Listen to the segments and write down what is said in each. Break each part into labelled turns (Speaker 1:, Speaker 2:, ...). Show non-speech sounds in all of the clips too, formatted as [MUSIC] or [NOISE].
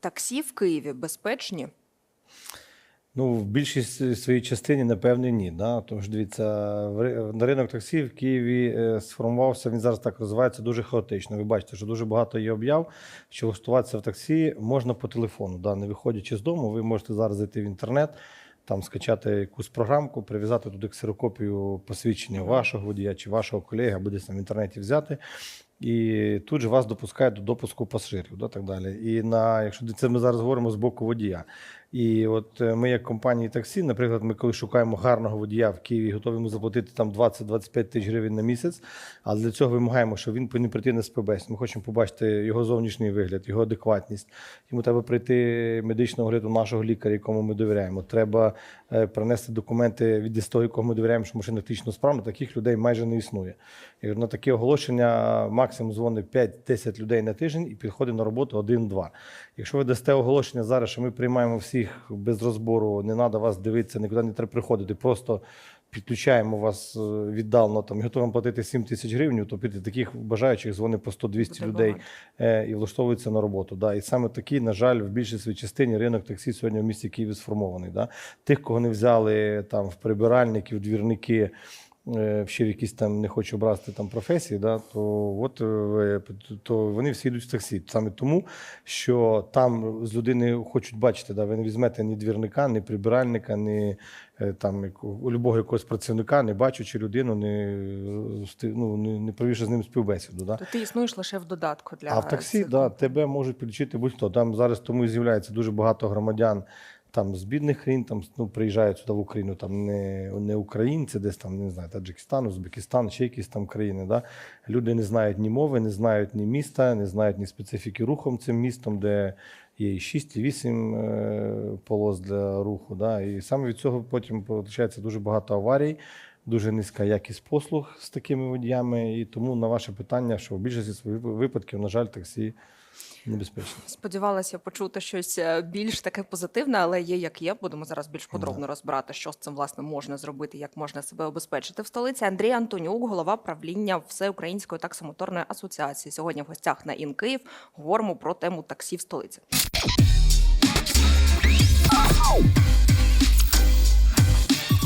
Speaker 1: таксі в Києві безпечні?
Speaker 2: Ну, в більшій своїй частині, напевне, ні. Да? Тому що дивіться, на ринок таксі в Києві е, сформувався, він зараз так розвивається дуже хаотично. Ви бачите, що дуже багато є об'яв, що влаштуватися в таксі можна по телефону. Да? Не виходячи з дому, ви можете зараз зайти в інтернет, там скачати якусь програмку, прив'язати туди ксерокопію посвідчення вашого водія чи вашого колеги, або десь там в інтернеті взяти. І тут же вас допускають до допуску пасажирів, да, так далі. І на, якщо це ми зараз говоримо з боку водія. І от е, ми, як компанії таксі, наприклад, ми коли шукаємо гарного водія в Києві, готові йому заплатити там 20-25 тисяч гривень на місяць. Але для цього вимагаємо, що він повинен прийти на співбесіду. Ми хочемо побачити його зовнішній вигляд, його адекватність. Йому треба прийти медичного огляду нашого лікаря, якому ми довіряємо. Треба принести документи від того, якого ми довіряємо, що машина технічно справна. Таких людей майже не існує. І на таке оголошення максимум дзвонить 5-10 людей на тиждень і підходить на роботу 1-2. Якщо ви дасте оголошення зараз, що ми приймаємо всіх без розбору, не треба вас дивитися, нікуди не треба приходити, просто підключаємо вас е, віддалено там і готовимо платити 7 тисяч гривень, то під таких бажаючих дзвонить по 100-200 людей е, і влаштовуються на роботу. Да. І саме такий, на жаль, в більшій своїй частині ринок таксі сьогодні в місті Києві сформований. Да. Тих, кого не взяли там в прибиральники, в двірники. е, Ще якісь там не хочу образити там професії, да, то от е, то вони всі йдуть в таксі. Саме тому, що там з людини хочуть бачити, да, ви не візьмете ні двірника, ні прибиральника, ні там у любого якогось працівника, не бачучи людину, не, е, ну, не, не провівши з ним співбесіду. Да.
Speaker 1: То ти існуєш лише в додатку для
Speaker 2: А в таксі
Speaker 1: цих
Speaker 2: да, тебе можуть підключити будь-хто. Там зараз тому і з'являється дуже багато громадян там з бідних країн, там ну, приїжджають сюди в Україну, там не, не українці, десь там не знаю, Таджикистан, Узбекистан, ще якісь там країни. Да? Люди не знають ні мови, не знають ні міста, не знають ні специфіки рухом цим містом, де і 6, і 8 е, полос для руху. Да? І саме від цього потім виходить дуже багато аварій. Дуже низька якість послуг з такими водіями, і тому на ваше питання, що в більшості своїх випадків, на жаль, таксі небезпечні.
Speaker 1: Сподівалася почути щось е, більш таке позитивне, але є як є. Будемо зараз більш подробно розбирати, що з цим власне можна зробити, як можна себе обезпечити в столиці. Андрій Антонюк, голова правління Всеукраїнської таксомоторної асоціації. Сьогодні в гостях на Ін Київ говоримо про тему таксі в столиці.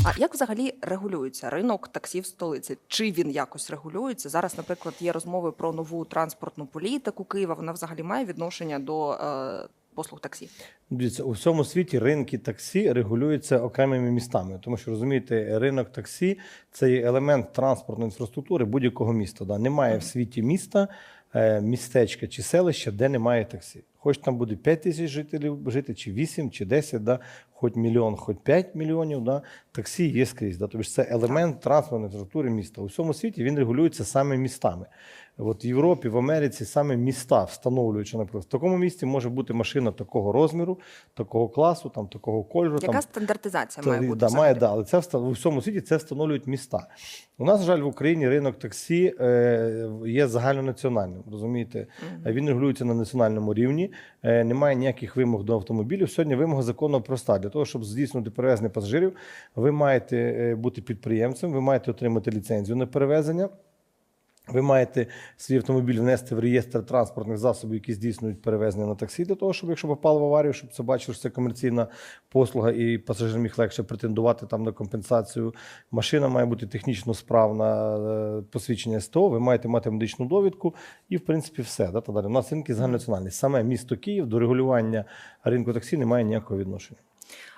Speaker 1: А як взагалі регулюється ринок таксі в столиці? Чи він якось регулюється? Зараз, наприклад, є розмови про нову транспортну політику Києва. Вона взагалі має відношення до е, послуг таксі?
Speaker 2: Дивіться, у всьому світі ринки таксі регулюються окремими містами, тому що розумієте, ринок таксі це є елемент транспортної інфраструктури будь-якого міста. Да. Немає в світі міста, е, містечка чи селища, де немає таксі. Хоч там буде 5 тисяч жителів жити, чи 8, чи 10, да, хоч мільйон, хоч 5 мільйонів, да, таксі є скрізь. Да. Тобто це елемент транспортної інфраструктури міста. У всьому світі він регулюється саме містами. От в Європі, в Америці саме міста встановлюють, що, наприклад, в такому місті може бути машина такого розміру, такого класу, там, такого кольору.
Speaker 1: Яка
Speaker 2: там,
Speaker 1: стандартизація
Speaker 2: та,
Speaker 1: має бути?
Speaker 2: да, має, да, але це у всьому світі це встановлюють міста. У нас, на жаль, в Україні ринок таксі е, є загальнонаціональним. Розумієте, він регулюється на національному рівні. Е, немає ніяких вимог до автомобілів. Сьогодні вимога закону проста. Для того, щоб здійснити перевезення пасажирів, ви маєте е, бути підприємцем, ви маєте отримати ліцензію на перевезення. Ви маєте свій автомобіль внести в реєстр транспортних засобів, які здійснюють перевезення на таксі, для того, щоб якщо попало в аварію, щоб це бачили, що це комерційна послуга, і пасажир міг легше претендувати там на компенсацію. Машина має бути технічно справна, е, посвідчення СТО, ви маєте мати медичну довідку, і в принципі все. Да, та далі. У нас ринки загальнонаціональні. Саме місто Київ до регулювання ринку таксі не має ніякого відношення.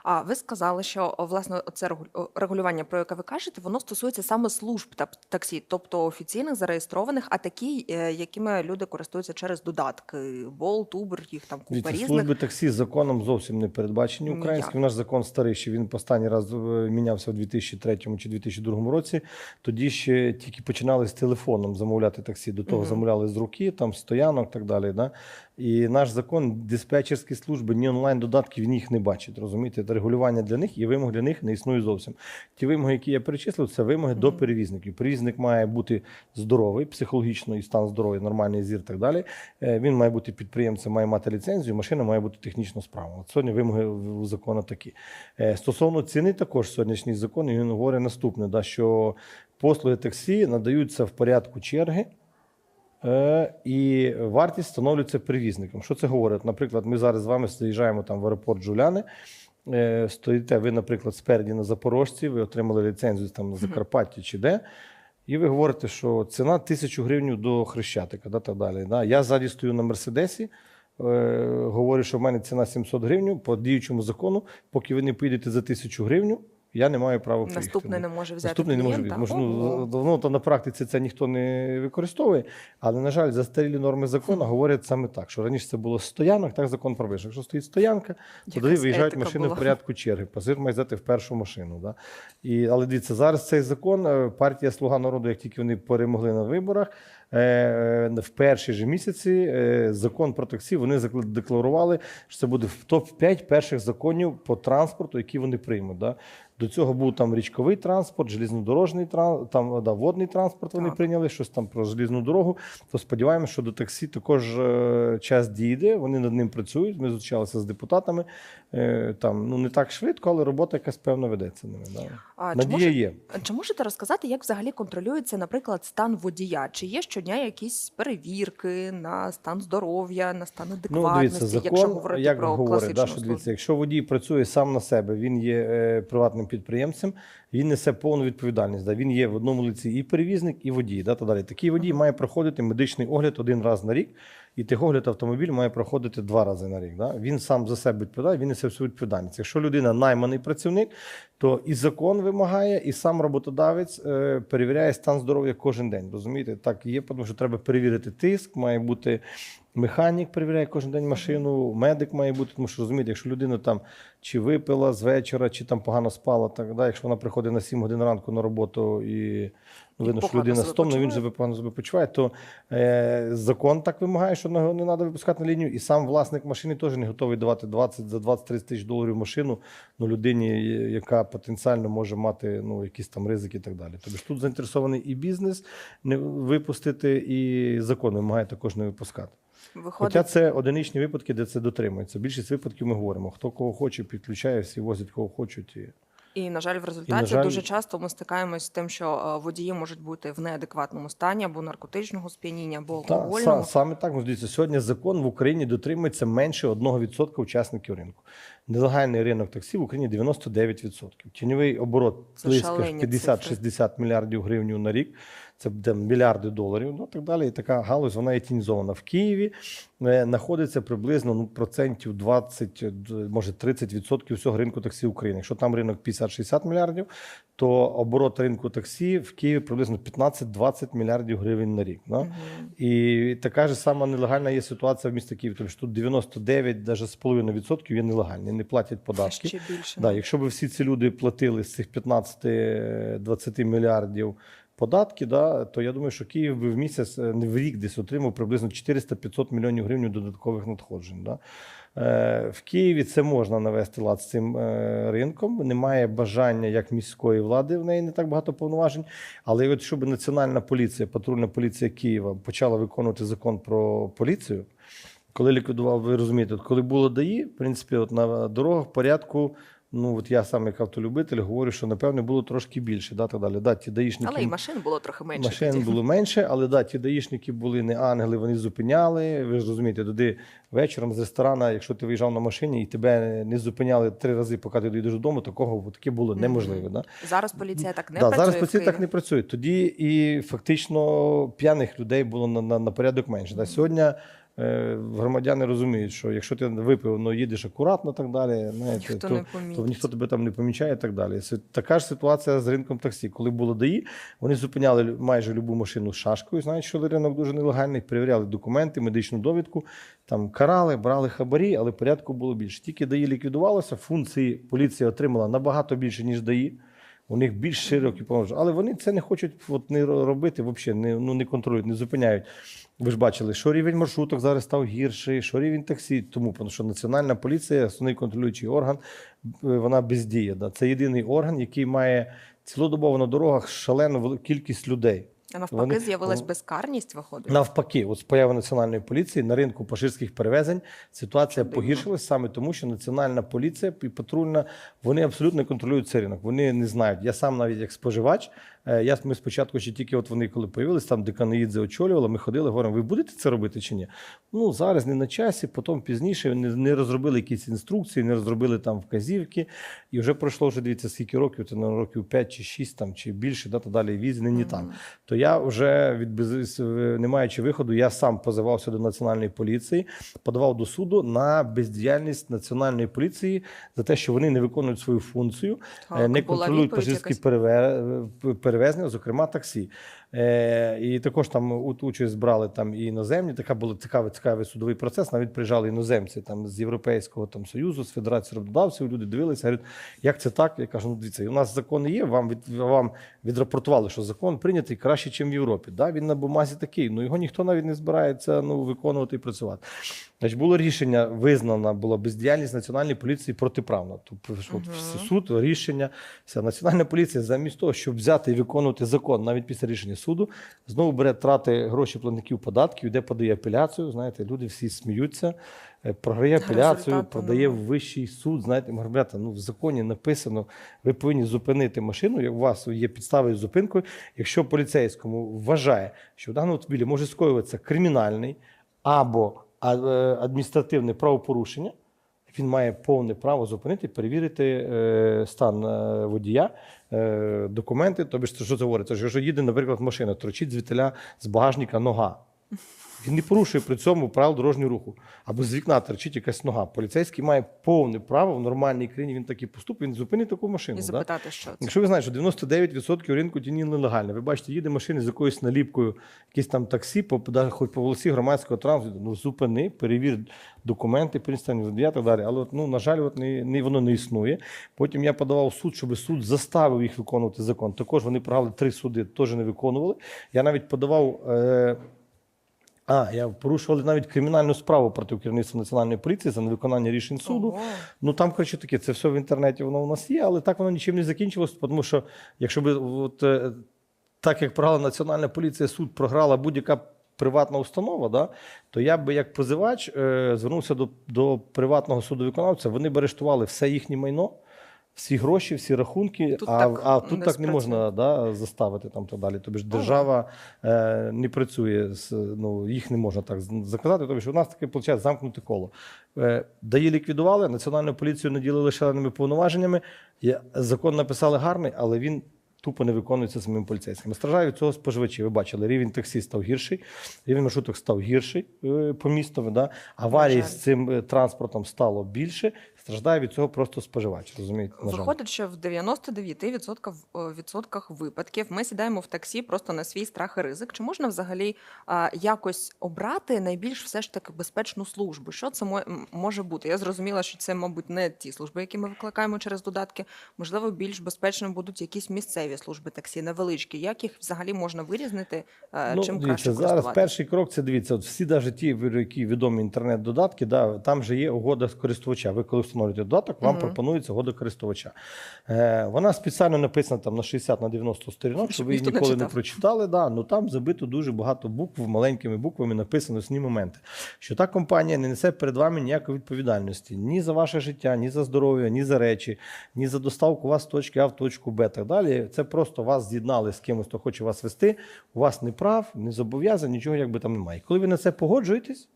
Speaker 1: А ви сказали, що власне це регулювання, про яке ви кажете, воно стосується саме служб таксі, тобто офіційних зареєстрованих, а такі, е, якими люди користуються через додатки, Bolt, Uber, їх там купа різних.
Speaker 2: служби таксі законом зовсім не передбачені
Speaker 1: Ніяк.
Speaker 2: українським. Наш закон старий, ще він останній раз е, мінявся у 2003 чи 2002 році. Тоді ще тільки починали з телефоном замовляти таксі. До того
Speaker 1: Мгм.
Speaker 2: замовляли з руки, там стоянок так далі. Да? І наш закон, диспетчерські служби, ні онлайн додатків їх не бачить. Розумієте, регулювання для них і вимог для них не існує зовсім. Ті вимоги, які я перечислив, це вимоги до перевізників. Перевізник має бути здоровий, психологічно і стан здоров'я, нормальний зір і так далі. Е, Він має бути підприємцем, має мати ліцензію, машина має бути технічно справна. От сьогодні вимоги в- закону такі. Е, Стосовно ціни, також сьогоднішній закон він говорить наступне: да, що послуги таксі надаються в порядку черги. Е, і вартість встановлюється перевізником. Що це говорить? Наприклад, ми зараз з вами заїжджаємо там в аеропорт Жуляни. Е, стоїте ви, наприклад, спереді на Запорожці, ви отримали ліцензію там на Закарпатті чи де. І ви говорите, що ціна тисячу гривень до Хрещатика, да, так далі. Да. Я ззаді стою на Мерседесі, е, говорю, що в мене ціна 700 гривень по діючому закону. Поки ви не поїдете за тисячу гривень, я не маю права поїхати.
Speaker 1: Наступний не може взяти
Speaker 2: Наступний не може
Speaker 1: клієнта?
Speaker 2: Може, ну, ну, то на практиці це ніхто не використовує. Але, на жаль, застарілі норми закону говорять саме так, що раніше це було стоянок, так закон пропише. Якщо стоїть стоянка, то тоді виїжджають машини
Speaker 1: була.
Speaker 2: в порядку черги. Пасажир має здати в першу машину. Да? І, але дивіться, зараз цей закон, е, партія Слуга народу, як тільки вони перемогли на виборах, е, в перші ж місяці е, закон про таксі вони декларували, що це буде в топ-5 перших законів по транспорту, які вони приймуть. Да? До цього був там річковий транспорт, железнодорожний транспорт, там да, водний транспорт вони
Speaker 1: Так.
Speaker 2: прийняли, щось там про желізну дорогу. То сподіваємося, що до таксі також е, час дійде. Вони над ним працюють. Ми зустрічалися з депутатами. Е, там ну не так швидко, але робота якась певно ведеться ними. Да.
Speaker 1: А, чи,
Speaker 2: Надія
Speaker 1: може,
Speaker 2: є.
Speaker 1: чи можете розказати, як взагалі контролюється, наприклад, стан водія? Чи є щодня якісь перевірки на стан здоров'я, на стан
Speaker 2: Ну,
Speaker 1: адекватності,
Speaker 2: дивіться,
Speaker 1: якщо говорити
Speaker 2: як
Speaker 1: про
Speaker 2: говорить,
Speaker 1: класичну
Speaker 2: да, що дивіться, якщо водій працює сам на себе, він є е, приватним підприємцем, він несе повну відповідальність. Да. Він є в одному лиці і перевізник, і водій. Да, та далі. Такий водій має проходити медичний огляд один раз на рік, і техогляд автомобіль має проходити два рази на рік. Да. Він сам за себе відповідає, він несе всю відповідальність. Якщо людина найманий працівник, то і закон вимагає, і сам роботодавець е, перевіряє стан здоров'я кожен день. Розумієте, так є, тому що треба перевірити тиск, має бути механік, перевіряє кожен день машину, медик має бути, тому що розумієте, якщо людина там чи випила з вечора, чи там погано спала, так да, якщо вона приходить на 7 годин ранку на роботу і. Видно, що людина стомна, він себе погано себе почуває, то е, закон так вимагає, що не треба випускати на лінію. І сам власник машини теж не готовий давати 20 за 20-30 тисяч доларів машину ну, людині, яка потенціально може мати ну, якісь там ризики і так далі. Тобто тут заінтересований і бізнес не випустити, і закон вимагає також не випускати.
Speaker 1: Виходить,
Speaker 2: Хоча це одиничні випадки, де це дотримується. Більшість випадків ми говоримо: хто кого хоче, підключає, всі возять кого хочуть. І...
Speaker 1: і на жаль, в результаті
Speaker 2: жаль-
Speaker 1: дуже часто ми стикаємось з тим, що е, водії можуть бути в неадекватному стані або наркотичного сп'яніння, або
Speaker 2: Та, саме так, ну, дивіться, сьогодні закон в Україні дотримується менше 1% учасників ринку. Нелегальний ринок таксі в Україні 99%. Тіньовий оборот близько 50-60 мільярдів гривень на рік. Це буде мільярди доларів, ну так далі. І така галузь вона є тінізована. В Києві е, знаходиться приблизно ну, процентів 20, е, може 30% всього ринку таксі України. Якщо там ринок 50-60 мільярдів, то оборот ринку таксі в Києві приблизно 15-20 мільярдів гривень на рік. Да?
Speaker 1: Мгм.
Speaker 2: І така ж сама нелегальна є ситуація в місті Києві, тому що тут 99, навіть з половиною відсотків є нелегальні, не платять податки.
Speaker 1: Ще більше.
Speaker 2: Да, якщо б всі ці люди платили з цих 15-20 мільярдів податки, да, то я думаю, що Київ би в місяць, е, не в рік десь отримав приблизно 400-500 мільйонів гривень додаткових надходжень. Да. Е, В Києві це можна навести лад з цим е, ринком. Немає бажання як міської влади, в неї не так багато повноважень. Але от щоб національна поліція, патрульна поліція Києва почала виконувати закон про поліцію, коли ліквідував, ви розумієте, коли було ДАІ, в принципі, от на дорогах порядку. Ну от я сам як автолюбитель говорю, що напевне було трошки більше. Да, так далі. Да, ті даїшники,
Speaker 1: Але і машин було трохи менше.
Speaker 2: машин
Speaker 1: тоді.
Speaker 2: було менше, але да, ті даїшники були не ангели, вони зупиняли. Ви ж розумієте, туди вечором з ресторана, якщо ти виїжджав на машині і тебе не зупиняли три рази, поки ти доїдеш додому, такого таке було неможливо. Да?
Speaker 1: Зараз поліція так не
Speaker 2: да,
Speaker 1: працює.
Speaker 2: зараз поліція так не працює. Тоді і фактично п'яних людей було на, на, на порядок менше. Да. Сьогодні громадяни розуміють, що якщо ти випив, ну їдеш акуратно, так далі, знаєте,
Speaker 1: Ніхто
Speaker 2: то,
Speaker 1: не
Speaker 2: то ніхто тебе там не помічає і так далі. Це така ж ситуація з ринком таксі. Коли було ДАІ, вони зупиняли майже любу машину з шашкою, знають, що ринок дуже нелегальний, перевіряли документи, медичну довідку, там карали, брали хабарі, але порядку було більше. Тільки ДАІ ліквідувалося, функції поліція отримала набагато більше, ніж ДАІ. У них більш широкі повноваження. Але вони це не хочуть от, не робити, взагалі, не, ну, не контролюють, не зупиняють. Ви ж бачили, що рівень маршруток зараз став гірший, що рівень таксі. Тому що національна поліція, основний контролюючий орган, е, вона бездіє. Да. Це єдиний орган, який має цілодобово на дорогах шалену кількість людей.
Speaker 1: А навпаки,
Speaker 2: Вони-
Speaker 1: з'явилась безкарність, виходить.
Speaker 2: Навпаки, от з появи національної поліції на ринку паширських перевезень ситуація
Speaker 1: погіршилася
Speaker 2: погіршилась саме тому, що національна поліція і патрульна вони абсолютно не контролюють цей ринок. Вони не знають. Я сам навіть як споживач Я ми спочатку ще тільки от вони коли появились, там Деканаїдзе очолювала, ми ходили, говоримо, ви будете це робити чи ні? Ну зараз не на часі, потім пізніше не, не розробили якісь інструкції, не розробили там вказівки. І вже пройшло вже дивіться, скільки років, це на років 5 чи 6 там, чи більше, да, та далі віз нині там. То я вже від без, не маючи виходу, я сам позивався до національної поліції, подавав до суду на бездіяльність національної поліції за те, що вони не виконують свою функцію,
Speaker 1: Так,
Speaker 2: е, не контролюють
Speaker 1: відповідь
Speaker 2: пасажирські
Speaker 1: якась.
Speaker 2: переве- перевезення, зокрема таксі. Е, і також там участь брали там і іноземні. Така була цікавий, цікавий судовий процес. Навіть приїжджали іноземці там з Європейського там союзу, з Федерації роботодавців. Люди дивилися, говорять, як це так? Я кажу, ну дивіться, у нас закони є. Вам від вам відрапортували, що закон прийнятий краще, ніж в Європі. Да, він на бумазі такий. Ну його ніхто навіть не збирається ну виконувати і працювати. Значить, було рішення, визнана була бездіяльність національної поліції протиправна. Тобто от всі суд, рішення, вся національна поліція, замість того, щоб взяти і виконувати закон, навіть після рішення суду, знову бере трати гроші платників податків, де подає апеляцію. Знаєте, люди всі сміються, е, програє апеляцію,
Speaker 1: ну.
Speaker 2: в вищий суд. Знаєте, ребята, ну в законі написано, ви повинні зупинити машину. Як у вас є підстави з зупинкою, якщо поліцейському вважає, що в даному автомобілі може скоюватися кримінальний або е, адміністративне правопорушення, він має повне право зупинити, перевірити е, стан водія, е, документи. Тобі ж що це говорить? Це якщо їде, наприклад, машина, торчить звідтиля з багажника нога. Він не порушує при цьому правил дорожнього руху. Або з вікна торчить якась нога. Поліцейський має повне право в нормальній країні. Він так і поступить, він зупинить таку машину.
Speaker 1: І
Speaker 2: да?
Speaker 1: запитати, що це.
Speaker 2: Якщо ви знаєте, що 99% ринку тіні нелегально, ви бачите, їде машина з якоюсь наліпкою, якесь там таксі, по, хоч по волосі громадського транспорту, ну зупини, перевір документи, перестань водія і так далі. Але от, ну, на жаль, от не, не, воно не існує. Потім я подавав в суд, щоб суд заставив їх виконувати закон. Також вони програли три суди, теж не виконували. Я навіть подавав. Е, а, я порушували навіть кримінальну справу проти керівництва національної поліції за невиконання рішень суду.
Speaker 1: Ого.
Speaker 2: Ну там, коротше, таке, це все в інтернеті воно у нас є, але так воно нічим не закінчилось, тому що якщо би от, е, так як програла Національна поліція, суд програла будь-яка приватна установа, да, то я би як позивач е, звернувся до, до приватного судовиконавця, вони б арештували все їхнє майно. Всі гроші, всі рахунки,
Speaker 1: Тут
Speaker 2: а,
Speaker 1: так
Speaker 2: а тут
Speaker 1: не
Speaker 2: так не можна да, заставити там так далі. Тобі ж держава е, не працює, з, ну, їх не можна так заказати. Тобі ж у нас таке виходить замкнуте коло. Е, ДАІ ліквідували, національну поліцію наділили шаленими повноваженнями. Закон написали гарний, але він тупо не виконується самим поліцейськими. Страждають цього споживачі. Ви бачили, рівень таксі став гірший, рівень маршруток став гірший е, по містові. Да?
Speaker 1: Жаль.
Speaker 2: з цим е, транспортом стало більше. Страждає від цього просто споживач. Розумієте? На жаль.
Speaker 1: Виходить, що в 99% в- відсотках випадків ми сідаємо в таксі просто на свій страх і ризик. Чи можна взагалі а, якось обрати найбільш все ж таки безпечну службу? Що це мо- може бути? Я зрозуміла, що це, мабуть, не ті служби, які ми викликаємо через додатки. Можливо, більш безпечними будуть якісь місцеві служби таксі, невеличкі. Як їх взагалі можна вирізнити? а,
Speaker 2: Ну,
Speaker 1: Чим
Speaker 2: дивіться,
Speaker 1: краще
Speaker 2: зараз перший крок це дивіться, от всі навіть ті, які відомі інтернет-додатки, да, там же є угода з користувача. Ви коли встановлюєте додаток, вам пропонується угода користувача. Е, вона спеціально написана там на 60 на 90 сторінок,
Speaker 1: Щоб
Speaker 2: ви її
Speaker 1: ніхто не
Speaker 2: ніколи не, прочитали. Да, ну там забито дуже багато букв, маленькими буквами написано основні моменти. Що та компанія не несе перед вами ніякої відповідальності ні за ваше життя, ні за здоров'я, ні за речі, ні за доставку вас з точки А в точку Б. Так далі. Це просто вас з'єднали з кимось, хто хоче вас вести. У вас не прав, не зобов'язань, нічого якби там немає. Коли ви на це погоджуєтесь,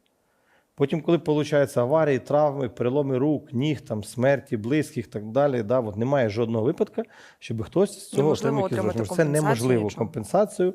Speaker 2: Потім, коли виходить аварії, травми, переломи рук, ніг, там, смерті, близьких і так далі, да, от немає жодного випадка, щоб хтось з цього отримав якісь. Це неможливо
Speaker 1: нічого.
Speaker 2: компенсацію.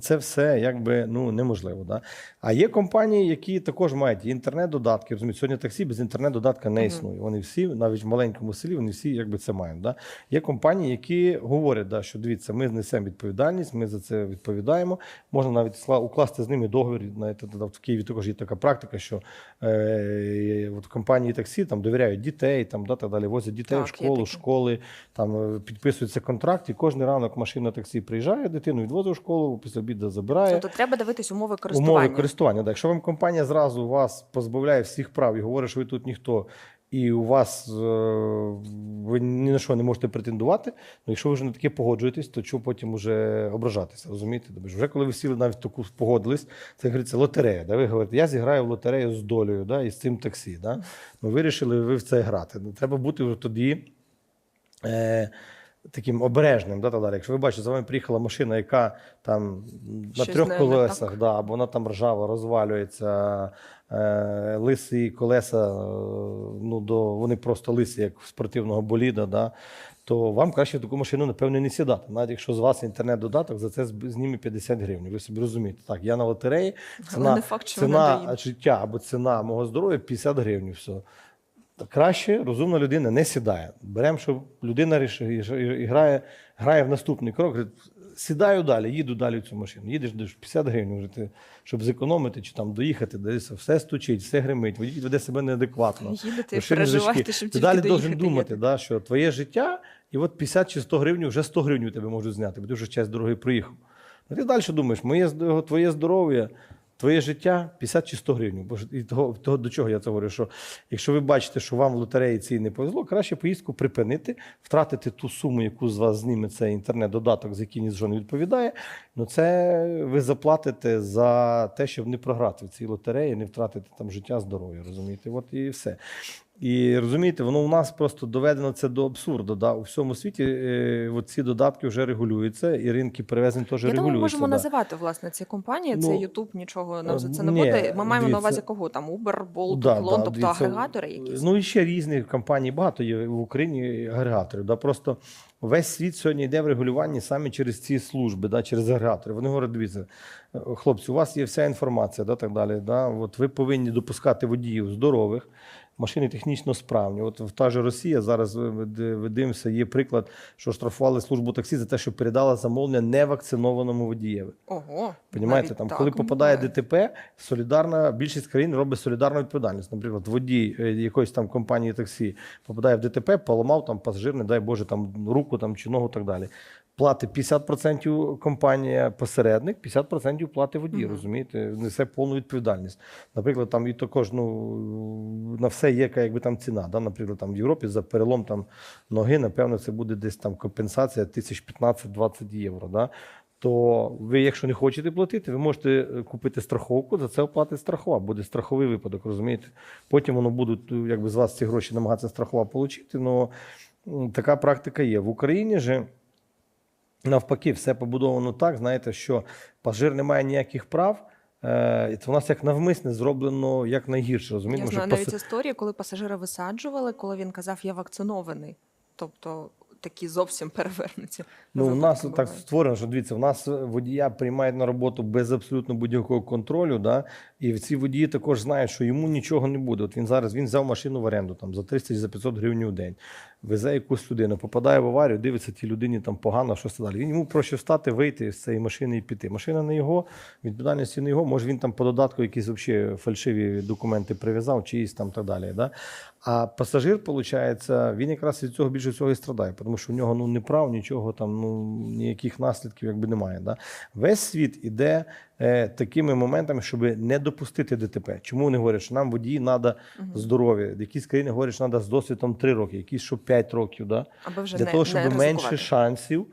Speaker 2: Це все якби ну неможливо. Да? А є компанії, які також мають інтернет-додатки. Розумієте, сьогодні таксі без інтернет-додатка не існує. Вони всі, навіть в маленькому селі, вони всі якби це мають. Да? Є компанії, які говорять, да, що дивіться, ми несемо відповідальність, ми за це відповідаємо. Можна навіть укласти з ними договір. Знаєте, в Києві також є така практика, що е, от компанії таксі там довіряють дітей, там да, так далі, возять дітей
Speaker 1: Так,
Speaker 2: в школу, школи, там е, підписується контракт, і кожен ранок машина таксі приїжджає, дитину відвозить в школу, після обіду забирає.
Speaker 1: Тобто треба дивитись умови користування.
Speaker 2: Умови користування. Так, якщо вам компанія зразу вас позбавляє всіх прав і говорить, що ви тут ніхто, і у вас е, ви ні на що не можете претендувати. Ну, якщо ви вже на таке погоджуєтесь, то чого потім уже ображатися? Розумієте? Тобто, вже коли ви сіли навіть таку погодились, це говориться лотерея. Да? Ви говорите, я зіграю в лотерею з долею да? і з цим таксі. Да? Ну, вирішили ви в це грати. Треба бути вже тоді. Е, таким обережним. Да, так далі. Якщо ви бачите, за вами приїхала машина, яка там на
Speaker 1: Щось
Speaker 2: трьох
Speaker 1: не-
Speaker 2: колесах,
Speaker 1: так.
Speaker 2: да, або вона там ржава, розвалюється, е, лисі колеса, е, ну, до, вони просто лисі, як в спортивного боліда, да, то вам краще в таку машину, напевно, не сідати. Навіть якщо з вас інтернет-додаток, за це зніме 50 гривень. Ви собі розумієте. Так, я на лотереї, ціна,
Speaker 1: не факт, що вона
Speaker 2: ціна
Speaker 1: доїде.
Speaker 2: життя або ціна мого здоров'я 50 гривень. Все. Краще розумна людина не сідає. Беремо, щоб людина грає, грає в наступний крок. Сідаю далі, їду далі в цю машину. Їдеш десь 50 гривень, вже ти, щоб зекономити чи там доїхати, десь все стучить, все гримить, водій веде себе неадекватно. [LAUGHS]
Speaker 1: Їдете переживаєте, щоб
Speaker 2: Ти далі должен думати, да, що твоє життя, і от 50 чи 100 гривень, вже 100 гривень у тебе можуть зняти, бо ти вже часть дороги проїхав. А ти далі думаєш, моє, твоє здоров'я, твоє життя 50 чи 100 гривень. Бо і того, того, до чого я це говорю? Що якщо ви бачите, що вам в лотереї цій не повезло, краще поїздку припинити, втратити ту суму, яку з вас зніме цей інтернет-додаток, за який ні з не відповідає. Ну це ви заплатите за те, щоб не програти в цій лотереї, не втратити там життя, здоров'я. Розумієте? От і все. І розумієте, воно у нас просто доведено це до абсурду. Да? У всьому світі е, от ці додатки вже регулюються, і ринки перевезень теж
Speaker 1: Я
Speaker 2: регулюються.
Speaker 1: ми можемо
Speaker 2: да.
Speaker 1: називати власне ці компанії. Це
Speaker 2: Ну,
Speaker 1: YouTube, нічого нам за це не
Speaker 2: ні,
Speaker 1: буде. Ми маємо на увазі кого там Uber, Bolt,
Speaker 2: Да,
Speaker 1: Uklon,
Speaker 2: да,
Speaker 1: тобто
Speaker 2: дивіться,
Speaker 1: агрегатори якісь.
Speaker 2: Ну і ще різні компанії багато є в Україні агрегаторів. Да? Просто весь світ сьогодні йде в регулюванні саме через ці служби, да? через агрегатори. Вони говорять, дивіться, е, хлопці, у вас є вся інформація, да, так далі. Да? От ви повинні допускати водіїв здорових. Машини технічно справні. От в та же Росія зараз ви- ви ди- ви дивимося, є приклад, що штрафували службу таксі за те, що передала замовлення невакцинованому водієві.
Speaker 1: Ого,
Speaker 2: Понімаєте, там,
Speaker 1: так
Speaker 2: коли попадає
Speaker 1: буває.
Speaker 2: ДТП, солідарна більшість країн робить солідарну відповідальність. Наприклад, водій е, якоїсь там компанії таксі попадає в ДТП, поламав там пасажир, не дай Боже, там руку там чи ногу, так далі. Платить 50% компанія посередник, 50% платить водій.
Speaker 1: Мгм.
Speaker 2: Розумієте, несе повну відповідальність. Наприклад, там і також ну на все є яка якби там ціна. Да? Наприклад, там в Європі за перелом там ноги, напевно, це буде десь там компенсація 1015-20 євро. Да? то ви, якщо не хочете платити, ви можете е, купити страховку, за це оплатить страхова. Буде страховий випадок, розумієте? Потім воно будуть е, якби з вас ці гроші намагатися страхова отримати. Ну така практика є. В Україні же навпаки, все побудовано так, знаєте, що пасажир не має ніяких прав. е, і Це у нас як навмисне зроблено як найгірше. Розумієте?
Speaker 1: Я знаю навіть
Speaker 2: паса-
Speaker 1: історії, коли пасажира висаджували, коли він казав, я вакцинований. Тобто такі зовсім перевернуті.
Speaker 2: Ну, у нас так створено, що дивіться, у нас водія приймають на роботу без абсолютно будь-якого контролю, да? і ці водії також знають, що йому нічого не буде. От він зараз він взяв машину в оренду там, за 300 за 500 гривень у день, везе якусь людину, попадає в аварію, дивиться цій людині там погано, що це далі. Він йому проще встати, вийти з цієї машини і піти. Машина не його, відповідальності не його. Може він там по додатку якісь взагалі фальшиві документи прив'язав, чиїсь там так далі. Да? А пасажир, виходить, він якраз від цього більше всього і страдає, тому що в нього ну, не прав, нічого там, ну, ніяких наслідків якби немає. Да? Весь світ іде такими моментами, щоб не допустити ДТП. Чому вони говорять, що нам водії треба здоров'я? Якісь країни говорять, що треба з досвідом 3 роки, якісь що 5 років. Да?
Speaker 1: Аби вже
Speaker 2: Для
Speaker 1: не,
Speaker 2: того,
Speaker 1: не
Speaker 2: щоб
Speaker 1: ризикувати.
Speaker 2: менше шансів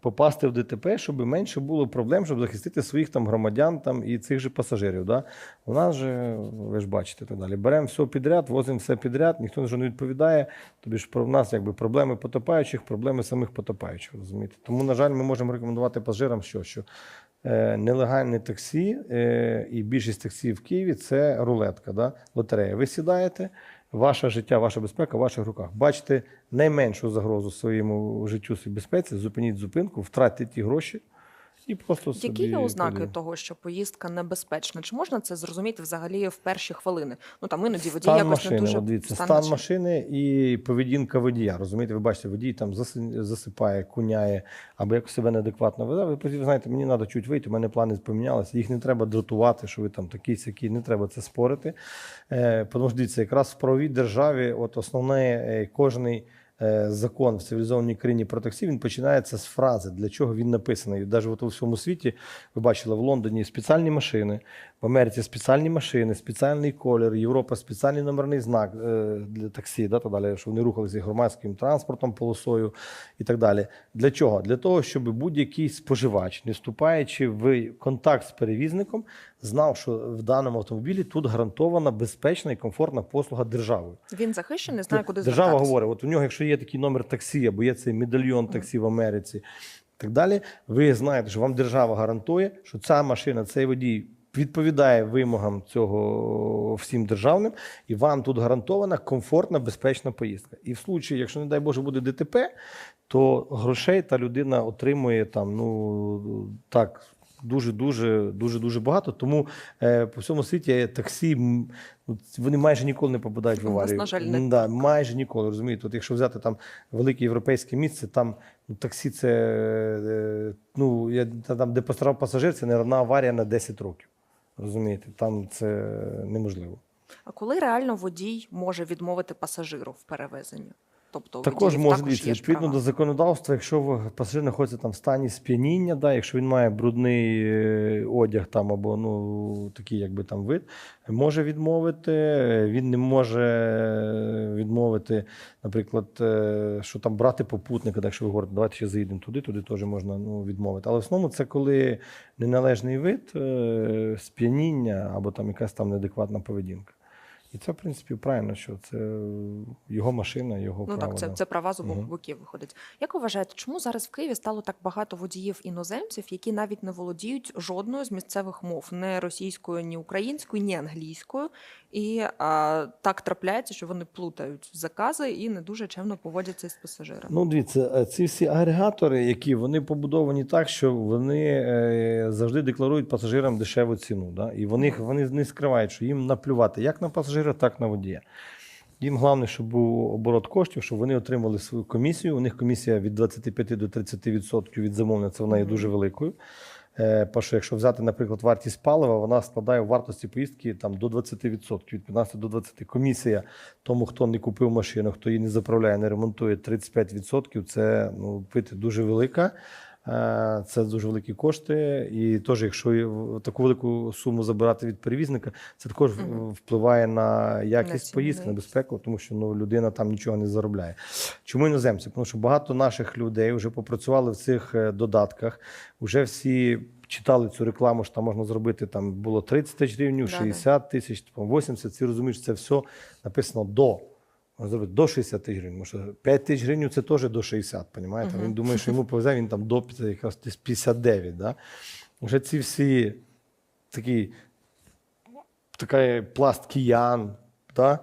Speaker 2: попасти в ДТП, щоб менше було проблем, щоб захистити своїх там громадян там, і цих же пасажирів. Да? У нас же, ви ж бачите, так далі. Беремо все підряд, возимо все підряд, ніхто що не відповідає. Тобі ж про в нас якби проблеми потопаючих, проблеми самих потопаючих. Розумієте? Тому, на жаль, ми можемо рекомендувати пасажирам, що, що е, нелегальне таксі е, і більшість таксі в Києві це рулетка, да? лотерея. Ви сідаєте. Ваше життя, ваша безпека в ваших руках. Бачите найменшу загрозу своєму життю своїй безпеці, зупиніть зупинку, втратьте ті гроші і просто собі...
Speaker 1: Які є ознаки
Speaker 2: туди.
Speaker 1: того, що поїздка небезпечна? Чи можна це зрозуміти взагалі в перші хвилини? Ну там іноді водій
Speaker 2: Стан
Speaker 1: якось
Speaker 2: машини,
Speaker 1: не дуже
Speaker 2: дивіться, стан,
Speaker 1: машини.
Speaker 2: машини і поведінка водія. Розумієте, ви бачите, водій там засипає, куняє або якось себе неадекватно веде. Ви потім знаєте, мені треба чуть вийти, у мене плани помінялися. Їх не треба дратувати, що ви там такий сякий, не треба це спорити. Е, тому що дивіться, якраз в правовій державі, от основне, е, кожний. Е, Закон в цивілізованій країні про таксі він починається з фрази, для чого він написаний. Навіть у всьому світі ви бачили в Лондоні спеціальні машини, В Америці спеціальні машини, спеціальний колір, Європа спеціальний номерний знак е, для таксі, да, так далі, щоб вони рухалися громадським транспортом, полосою і так далі. Для чого? Для того, щоб будь-який споживач, не вступаючи в контакт з перевізником, знав, що в даному автомобілі тут гарантована безпечна і комфортна послуга державою.
Speaker 1: Він захищений, знає, куди
Speaker 2: Держава
Speaker 1: звертатися.
Speaker 2: говорить, от у нього, якщо є такий номер таксі, або є цей медальйон таксі в Америці, і так далі, ви знаєте, що вам держава гарантує, що ця машина, цей водій відповідає вимогам цього всім державним, і вам тут гарантована комфортна, безпечна поїздка. І в случаї, якщо, не дай Боже, буде ДТП, то грошей та людина отримує там, ну так. Дуже дуже дуже дуже багато. Тому е, по всьому світі таксі ну, вони майже ніколи не попадають в аварію.
Speaker 1: на жаль, не
Speaker 2: да, майже ніколи розумієте. От якщо взяти там велике європейське місце, там ну, таксі це е, ну я та- там, де постраждав пасажир, це не одна аварія на 10 років. Розумієте, там це неможливо.
Speaker 1: А коли реально водій може відмовити пасажиру в перевезенні? Тобто
Speaker 2: Також
Speaker 1: ж
Speaker 2: відповідно
Speaker 1: права.
Speaker 2: до законодавства, якщо пасажир знаходиться там в стані сп'яніння, да, якщо він має брудний е, одяг там або ну такий, якби там вид, може відмовити. Він не може відмовити, наприклад, е, що там брати попутника, так, якщо ви говорите, давайте ще заїдемо туди, туди теж можна ну, відмовити. Але в основному це коли неналежний вид, е, сп'яніння або там якась там неадекватна поведінка. І це, в принципі, правильно, що це його машина, його
Speaker 1: Ну
Speaker 2: право.
Speaker 1: так, це,
Speaker 2: да.
Speaker 1: це права з обох
Speaker 2: угу.
Speaker 1: боків виходить. Як ви вважаєте, чому зараз в Києві стало так багато водіїв іноземців, які навіть не володіють жодною з місцевих мов, не російською, ні українською, ні англійською, і а, так трапляється, що вони плутають закази і не дуже чемно поводяться з пасажирами.
Speaker 2: Ну, дивіться, е, ці всі агрегатори, які вони побудовані так, що вони е, завжди декларують пасажирам дешеву ціну. Да? І вони, вони не скривають, що їм наплювати як на пасажира, так і на водія. Їм головне, щоб був оборот коштів, щоб вони отримали свою комісію. У них комісія від 25 до 30% від замовлення, це вона є дуже великою. Е, Бо що якщо взяти, наприклад, вартість палива, вона складає в вартості поїздки там, до 20%, від 15 до 20%. Комісія тому, хто не купив машину, хто її не заправляє, не ремонтує 35%, це ну, пити дуже велика. Е, Це дуже великі кошти. І теж, якщо таку велику суму забирати від перевізника, це також впливає на якість поїздки, на безпеку, тому що ну, людина там нічого не заробляє. Чому іноземці? Тому що багато наших людей вже попрацювали в цих е, додатках, вже всі. Читали цю рекламу, що там можна зробити там було 30 тисяч
Speaker 1: Да-да.
Speaker 2: 60 тисяч, там 80. Всі розуміють, це все написано до. Зробити до 60 тисяч гривень. Що 5 тисяч гривень це теж до 60, понімаєте? Він думає, що йому повезе, він там до якраз 59. Да? Вже ці всі такі, така пласт киян, да?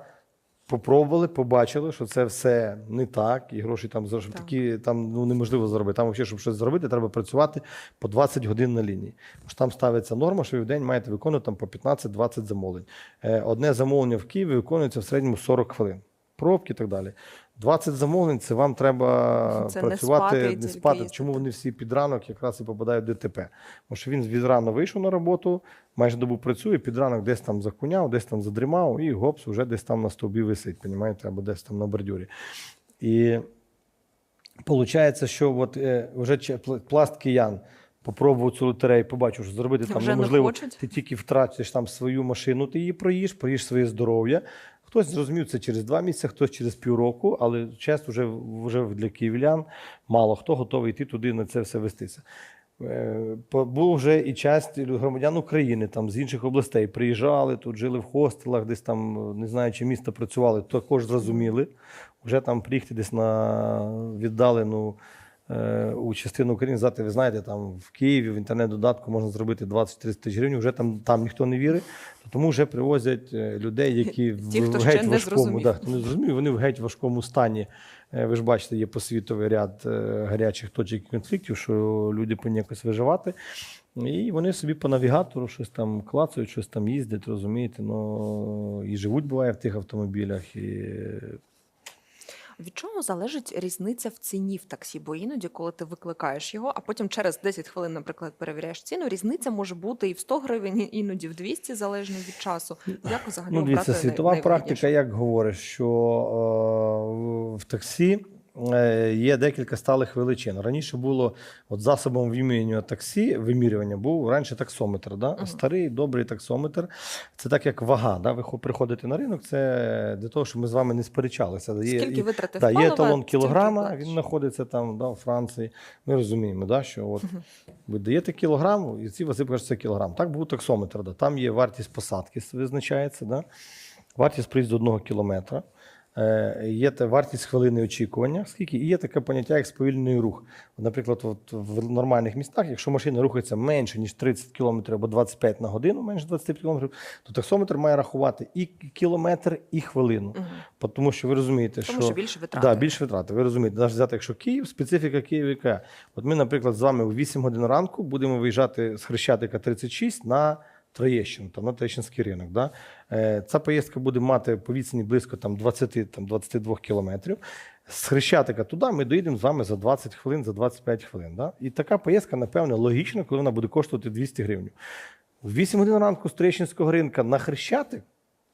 Speaker 2: попробували, побачили, що це все не так, і гроші там
Speaker 1: Так.
Speaker 2: такі там ну, неможливо заробити. Там, взагалі, щоб щось зробити, треба працювати по 20 годин на лінії. Бо ж там ставиться норма, що ви в день маєте виконувати там по 15-20 замовлень. Е, Одне замовлення в Києві виконується в середньому 40 хвилин. Пробки і так далі. 20 замовлень це вам треба
Speaker 1: Це не
Speaker 2: працювати,
Speaker 1: спати
Speaker 2: не спати. Чому вони всі під ранок якраз і попадають в ДТП? Тому що він від рано вийшов на роботу, майже добу працює, під ранок десь там закуняв, десь там задрімав, і гопс, вже десь там на стовбі висить, понімаєте, або десь там на бордюрі. І Получається, що от, е, вже пласт киян попробував цю лотерею, побачив, що зробити там
Speaker 1: Вже не
Speaker 2: неможливо. Ти тільки втратиш там свою машину, ти її проїш, проїш своє здоров'я. Хтось зрозумів це через два місяці, хтось через півроку, але чесно, вже, вже для київлян мало хто готовий йти туди на це все вестися. Е, Був вже і часть громадян України там з інших областей приїжджали, тут жили в хостелах, десь там, не знаю, чи місто працювали, також зрозуміли. Вже там приїхати десь на віддалену у частину України, сказати, ви знаєте, там в Києві в інтернет-додатку можна зробити 20-30 тисяч гривень, вже там, там ніхто не вірить. Тому вже привозять е, людей, які в, [LAUGHS]
Speaker 1: Ті,
Speaker 2: в геть важкому, да, не зрозумів, вони в геть важкому стані. Е, Ви ж бачите, є посвітовий ряд е, гарячих точок конфліктів, що люди повинні якось виживати. І вони собі по навігатору щось там клацають, щось там їздять, розумієте. Ну і живуть буває в тих автомобілях. І...
Speaker 1: Від чого залежить різниця в ціні в таксі? Бо іноді, коли ти викликаєш його, а потім через 10 хвилин, наприклад, перевіряєш ціну, різниця може бути і в 100 гривень, іноді в 200, залежно від часу. Як взагалі
Speaker 2: Ну, дивіться, світова практика як говорить, що е, в таксі є декілька сталих величин. Раніше було от засобом вимірювання таксі, вимірювання був раніше таксометр. Да?
Speaker 1: Мгм.
Speaker 2: Старий добрий таксометр. Це так як вага. Да? Ви приходите на ринок, це для того, щоб ми з вами не сперечалися. Є-
Speaker 1: Скільки витратив
Speaker 2: Да, є талон кілограма, він знаходиться там да, у Франції. Ми розуміємо, да, що от ви даєте кілограм, і ці вази кажуть, це кілограм. Так був таксометр. Да. Там є вартість посадки, визначається, да? вартість проїзду одного кілометра. Е, Є та вартість хвилини очікування, скільки, і є таке поняття, як сповільнений рух. Наприклад, от в нормальних містах, якщо машина рухається менше, ніж 30 км або 25 на годину, менше 25 км, то таксометр має рахувати і кілометр, і хвилину.
Speaker 1: Мгм.
Speaker 2: Тому що ви розумієте,
Speaker 1: Тому
Speaker 2: що,
Speaker 1: що більше витрати.
Speaker 2: Да, більше витрати. Ви розумієте, навіть взяти, якщо Київ, специфіка Києва яка. От ми, наприклад, з вами у 8 годин ранку будемо виїжджати з Хрещатика 36 на Троєщину, там, на Троєщинський ринок. Да? Е, Ця поїздка буде мати по відстані близько там, 20, там, 22 кілометрів. З Хрещатика туди ми доїдемо з вами за 20 хвилин, за 25 хвилин. Да? І така поїздка, напевно, логічна, коли вона буде коштувати 200 гривень. В 8 годин ранку з Троєщинського ринка на Хрещатик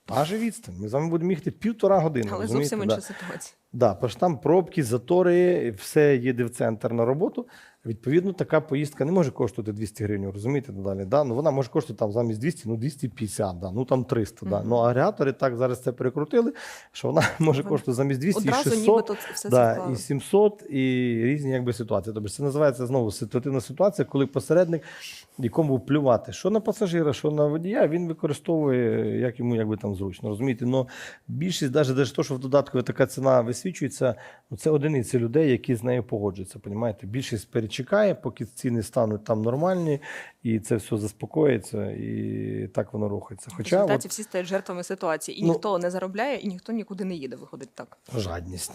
Speaker 2: та же відстань. Ми з вами будемо їхати півтора години.
Speaker 1: Але зовсім
Speaker 2: Да.
Speaker 1: інша ситуація.
Speaker 2: Да, тому що там пробки, затори, все їде в центр на роботу. Відповідно, така поїздка не може коштувати 200 гривень, розумієте далі. Да? Ну, вона може коштувати там замість 200, ну 250, да? ну там 300. Да?
Speaker 1: Мгм.
Speaker 2: Ну, агрегатори так зараз це перекрутили, що вона [LAUGHS] може коштувати замість 200 і 600.
Speaker 1: нібито це все
Speaker 2: Да, і 700, і різні якби, ситуації. Тобто це називається знову ситуативна ситуація, коли посередник, якому плювати, що на пасажира, що на водія, він використовує, як йому якби, там зручно. Розумієте? Но більшість, навіть, навіть то, що в додатку така ціна висвічується, ну, це одиниці людей, які з нею погоджуються. Понімаєте? Більшість перечекає, поки ціни стануть там нормальні, і це все заспокоїться, і так воно рухається. Хоча
Speaker 1: результаті
Speaker 2: от,
Speaker 1: всі стають жертвами ситуації, і
Speaker 2: Ну-
Speaker 1: ніхто не заробляє, і ніхто нікуди не їде. Виходить так.
Speaker 2: жадність.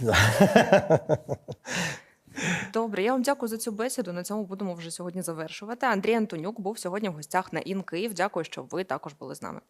Speaker 1: Добре, я вам дякую за цю бесіду. На цьому будемо вже сьогодні завершувати. Андрій Антонюк був сьогодні в гостях на Ін Київ. Дякую, що ви також були з нами.